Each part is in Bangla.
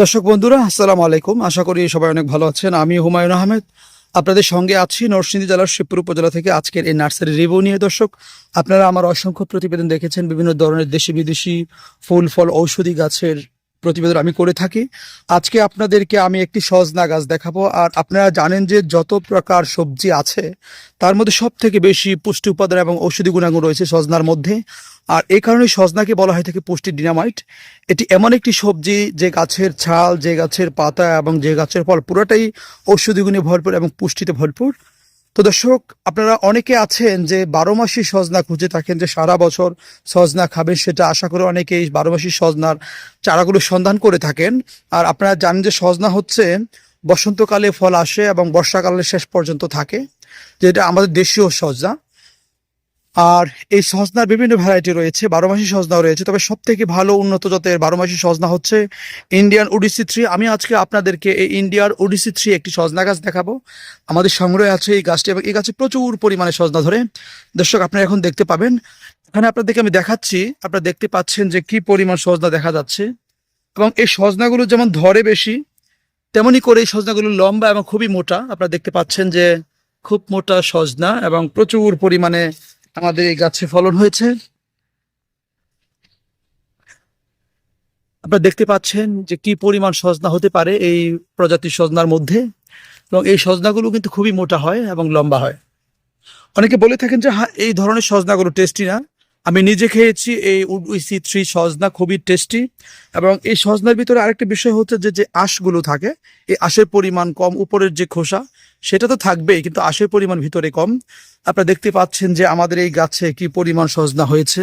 দর্শক বন্ধুরা, আসসালামু আলাইকুম। আশা করি সবাই অনেক ভালো আছেন। আমি হুমায়ুন আহমেদ। আপনাদের সঙ্গে আছি নরসিংদী জেলার শিবপুর উপজেলা থেকে আজকের এই নার্সারি রিভিউ নিয়ে। দর্শক, আপনারা আমার অসংখ্য প্রতিবেদন দেখেছেন। বিভিন্ন ধরনের দেশি বিদেশি ফুল, ফল, ঔষধি গাছের প্রতিবেদন আমি করে থাকি। আজকে আপনাদেরকে আমি একটি সজনা গাছ দেখাবো। আর আপনারা জানেন যে যত প্রকার সবজি আছে, তার মধ্যে সব থেকে বেশি পুষ্টি উপাদান এবং ঔষধি গুণাগুণ রয়েছে সজনার মধ্যে। আর এই কারণে সজনাকে বলা হয় থাকে পুষ্টি ডিনামাইট। এটি এমন একটি সবজি যে গাছের ছাল, যে গাছের পাতা এবং যে গাছের ফল পুরোটাই ঔষধি গুণে ভরপুর এবং পুষ্টিতে ভরপুর। তো দর্শক, আপনারা অনেকে আছেন যে বারো মাসি সজনা খুঁজে থাকেন যে সারা বছর সজনা খাবেন সেটা আশা করে অনেকেই বারো মাসি সজনার চারাগুলো সন্ধান করে থাকেন। আর আপনারা জানেন যে সজনা হচ্ছে বসন্তকালে ফল আসে এবং বর্ষাকালের শেষ পর্যন্ত থাকে, যেটা আমাদের দেশীয় সজনা। আর এই সজনার বিভিন্ন ভ্যারাইটি রয়েছে, বারো মাসি সজনাও রয়েছে, তবে সব থেকে ভালো উন্নত জাতের বারো মাসি সজনা হচ্ছে ইন্ডিয়ান ওডিসি থ্রি আমি আজকে আপনাদেরকে এই ইন্ডিয়ার ওডিসি থ্রি একটি সজনা গাছ দেখাবো। আমাদের সংগ্রহে আছে এই গাছটি এবং এই গাছে প্রচুর পরিমাণে সজনা ধরে। দর্শক, আপনারা এখন দেখতে পাবেন। এখানে আপনাদেরকে আমি দেখাচ্ছি, আপনারা দেখতে পাচ্ছেন যে কি পরিমাণ সজনা দেখা যাচ্ছে। এবং এই সজনাগুলো যেমন ধরে বেশি, তেমনি করে এই সজনাগুলো লম্বা এবং খুবই মোটা। আপনারা দেখতে পাচ্ছেন যে খুব মোটা সজনা এবং প্রচুর পরিমাণে আমাদের এই গাছে ফলন হয়েছে। আপনারা দেখতে পাচ্ছেন যে কি পরিমাণ সজনা হতে পারে এই প্রজাতির সজনার মধ্যে এবং এই সজনাগুলো কিন্তু খুবই মোটা হয় এবং লম্বা হয়। অনেকে বলে থাকেন যে হ্যাঁ এই ধরনের সজনাগুলো টেস্টি না। আমি নিজে খেয়েছি এই উইসি থ্রি সজনা, খুবই টেস্টি এবং এই সজনার ভিতরে আরেকটা বিষয় হচ্ছে যে যে আঁশগুলো থাকে, এই আঁশের পরিমাণ কম, উপরের যে খোসা সেটা তো থাকবেই, কিন্তু আঁশের পরিমাণ ভিতরে কম। আপনারা দেখতে পাচ্ছেন যে আমাদের এই গাছে কি পরিমাণ সজনা হয়েছে।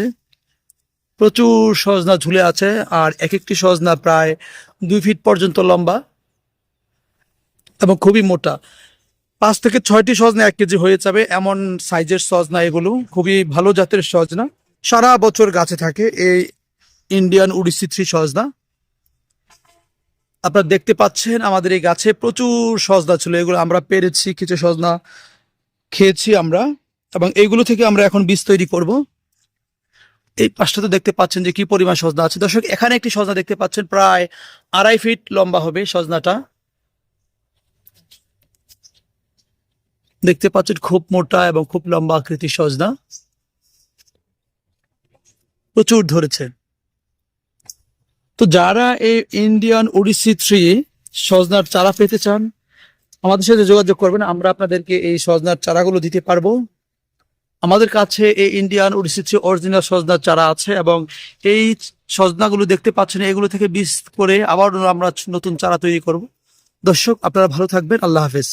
প্রচুর সজনা ঝুলে আছে, আর এক একটি সজনা প্রায় দুই ফিট পর্যন্ত লম্বা এবং খুবই মোটা। পাঁচ থেকে ছয়টি সজনা এক কেজি হয়ে যাবে, এমন সাইজের সজনা এগুলো। খুবই ভালো জাতের সজনা। সারা বছর গাছে থাকে এই ইন্ডিয়ান উড়িসি থ্রি সজনা। আপনারা দেখতে পাচ্ছেন আমাদের এই গাছে প্রচুর সজনা ছিল। এগুলো আমরা পেরেছি, কিছু সজনা খেয়েছি আমরা এবং এইগুলো থেকে আমরা এখন বীজ তৈরি করব। এই পাশটাতে দেখতে পাচ্ছেন যে কি পরিমাণ সজনা আছে। দর্শক, এখানে একটি সজনা দেখতে পাচ্ছেন, প্রায় আড়াই ফিট লম্বা হবে সজনাটা। দেখতে পাচ্ছেন খুব মোটা এবং খুব লম্বা আকৃতির সজনা। প্রচুর ধরেছে। তো যারা এই ইন্ডিয়ান ওডিসি থ্রি সজনার চারা পেতে চান, আমাদের সাথে যোগাযোগ করবেন, আমরা আপনাদেরকে এই সজনার চারাগুলো দিতে পারব। আমাদের কাছে এই ইন্ডিয়ান ওডিসি থ্রি অরিজিনাল সজনার চারা আছে এবং এই সজনাগুলো দেখতে পাচ্ছেন, এগুলো থেকে বীজ করে আবার আমরা নতুন চারা তৈরি করব। দর্শক, আপনারা ভালো থাকবেন, আল্লাহ হাফেজ।